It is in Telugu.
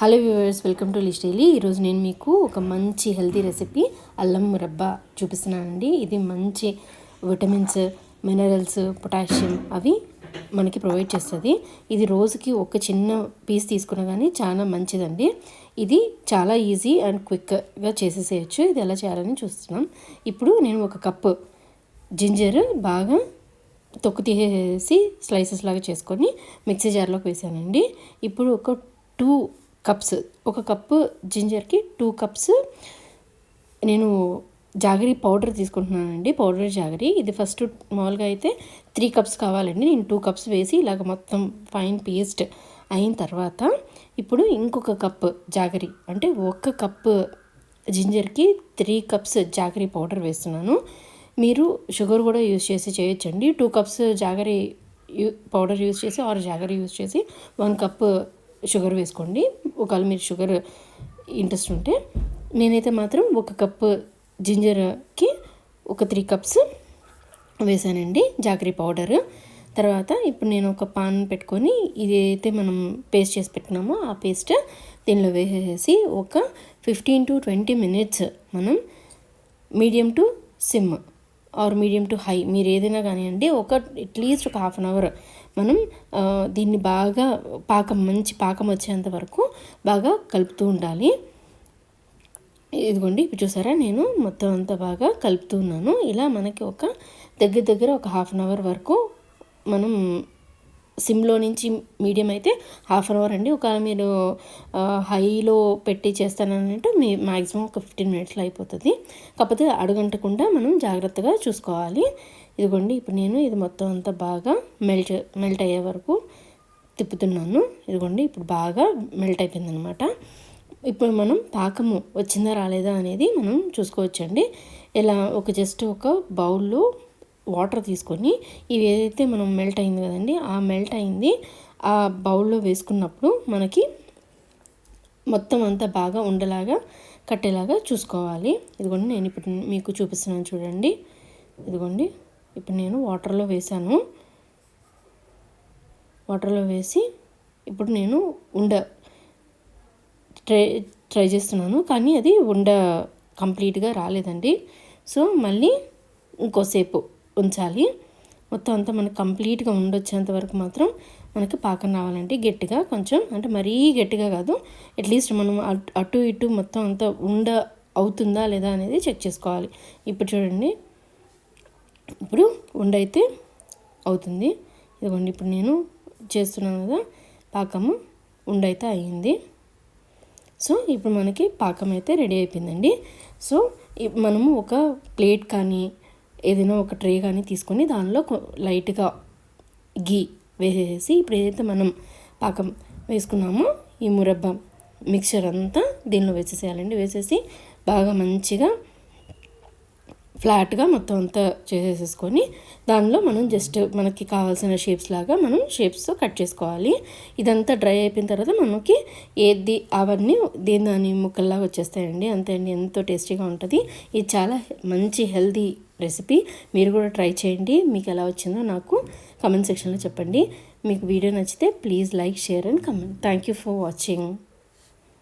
Hello viewers welcome to list daily. ఈరోజు నేను మీకు ఒక మంచి హెల్తీ రెసిపీ అల్లం మురబ్బా చూపిస్తున్నానండి. ఇది మంచి విటమిన్స్ మినరల్స్ పొటాషియం అవి మనకి ప్రొవైడ్ చేస్తుంది. ఇది రోజుకి ఒక చిన్న పీస్ తీసుకున్నా కానీ చాలా మంచిదండి. ఇది చాలా ఈజీ అండ్ క్విక్గా చేసేసేయచ్చు. ఇది ఎలా చేయాలని చూస్తున్నాం. ఇప్పుడు నేను ఒక కప్పు జింజర్ బాగా తొక్కు తీసేసి స్లైసెస్ లాగా చేసుకొని మిక్సీ జార్లోకి వేసానండి. ఇప్పుడు ఒక టూ కప్స్. ఒక కప్పు జింజర్కి టూ కప్స్. నేను జాగరీ పౌడర్ తీసుకుంటున్నానండి పౌడర్ జాగరీ. ఇది ఫస్ట్ మామూలుగా అయితే త్రీ కప్స్ కావాలండి. నేను టూ కప్స్ వేసి ఇలాగ మొత్తం ఫైన్ పేస్ట్ అయిన తర్వాత ఇప్పుడు ఇంకొక కప్ జాగరీ. అంటే ఒక కప్ జింజర్కి త్రీ కప్స్ జాగరీ పౌడర్ వేస్తున్నాను. మీరు షుగర్ కూడా యూస్ చేసి చేయొచ్చండి. Two cups jaggery powder use చేసి ఆర్ జాగరీ యూజ్ చేసి వన్ కప్ షుగర్ వేసుకోండి. ఒకవేళ మీరు షుగర్ ఇంట్రెస్ట్ ఉంటే నేనైతే మాత్రం ఒక కప్పు జింజర్కి ఒక త్రీ కప్స్ వేసానండి జాగ్రీ పౌడర్. తర్వాత ఇప్పుడు నేను ఒక పాన్ పెట్టుకొని ఇదైతే మనం పేస్ట్ చేసి పెట్టినామో ఆ పేస్ట్ దీనిలో వేసేసి ఒక ఫిఫ్టీన్ టు ట్వంటీ మినిట్స్ మనం medium to sim or medium to high మీరు ఏదైనా కానివ్వండి ఒక అట్లీస్ట్ ఒక హాఫ్ అన్ అవర్ మనం దీన్ని బాగా పాకం మంచి పాకం వచ్చేంత వరకు బాగా కలుపుతూ ఉండాలి. ఇదిగోండి ఇప్పుడు చూసారా నేను మొత్తం అంతా బాగా కలుపుతూ ఉన్నాను. ఇలా మనకి ఒక దగ్గర దగ్గర ఒక హాఫ్ అన్ అవర్ వరకు మనం సిమ్లో నుంచి మీడియం అయితే హాఫ్ అన్ అవర్ అండి. ఒకవేళ మీరు హైలో పెట్టి చేస్తానంటే మీ మ్యాక్సిమం ఒక ఫిఫ్టీన్ మినిట్స్లో అయిపోతుంది. కాకపోతే అడుగంటకుండా మనం జాగ్రత్తగా చూసుకోవాలి. ఇదిగోండి ఇప్పుడు నేను ఇది మొత్తం అంతా బాగా మెల్ట్ మెల్ట్ అయ్యే వరకు తిప్పుతున్నాను. ఇదిగోండి ఇప్పుడు బాగా మెల్ట్ అయిపోయింది అనమాట ఇప్పుడు మనం పాకము వచ్చిందా రాలేదా అనేది మనం చూసుకోవచ్చండి. ఇలా ఒక జస్ట్ ఒక బౌల్లో వాటర్ తీసుకొని ఇవి ఏదైతే మనం మెల్ట్ అయింది కదండి ఆ మెల్ట్ అయింది ఆ బౌల్లో వేసుకున్నప్పుడు మనకి మొత్తం అంతా బాగా ఉండేలాగా కట్టేలాగా చూసుకోవాలి. ఇదిగోండి నేను ఇప్పుడు మీకు చూపిస్తున్నాను చూడండి. ఇదిగోండి ఇప్పుడు నేను వాటర్లో వేసాను వాటర్లో వేసి ఇప్పుడు నేను ఉండ ట్రై ట్రై చేస్తున్నాను కానీ అది ఉండ కంప్లీట్గా రాలేదండి. సో మళ్ళీ ఇంకోసేపు ఉంచాలి. మొత్తం అంతా మనకు కంప్లీట్గా ఉండొచ్చేంత వరకు మాత్రం మనకి పాకం రావాలంటే గట్టిగా కొంచెం అంటే మరీ గట్టిగా కాదు అట్లీస్ట్ మనం అటు ఇటు మొత్తం అంతా ఉండ అవుతుందా లేదా అనేది చెక్ చేసుకోవాలి. ఇప్పుడు చూడండి. ఇప్పుడు ఉండైతే అవుతుంది. ఇదిగోండి ఇప్పుడు నేను చేస్తున్నాను కదా పాకము ఉండైతే అయ్యింది సో ఇప్పుడు మనకి పాకం అయితే రెడీ అయిపోయిందండి. సో మనము ఒక ప్లేట్ కానీ ఏదైనా ఒక ట్రే కానీ తీసుకొని దానిలో లైట్గా గీ వేసేసి ఇప్పుడు ఏదైతే మనం పాకం వేసుకున్నామో ఈ మురబ్బ మిక్చర్ అంతా దీనిలో వేసేసేయాలండి. వేసేసి బాగా మంచిగా ఫ్లాట్గా మొత్తం అంతా చేసేసుకొని దానిలో మనం జస్ట్ మనకి కావాల్సిన షేప్స్ లాగా మనం షేప్స్ కట్ చేసుకోవాలి. ఇదంతా డ్రై అయిపోయిన తర్వాత మనకి ఏది అవన్నీ దేని దాని ముక్కల్లాగా వచ్చేస్తాయండి. అంతే అండి. ఎంతో టేస్టీగా ఉంటుంది. ఇది చాలా మంచి హెల్తీ రెసిపీ మీరు కూడా ట్రై చేయండి. మీకు ఎలా వచ్చిందో నాకు కమెంట్ సెక్షన్లో చెప్పండి. మీకు వీడియో నచ్చితే please like share and comment thank you for watching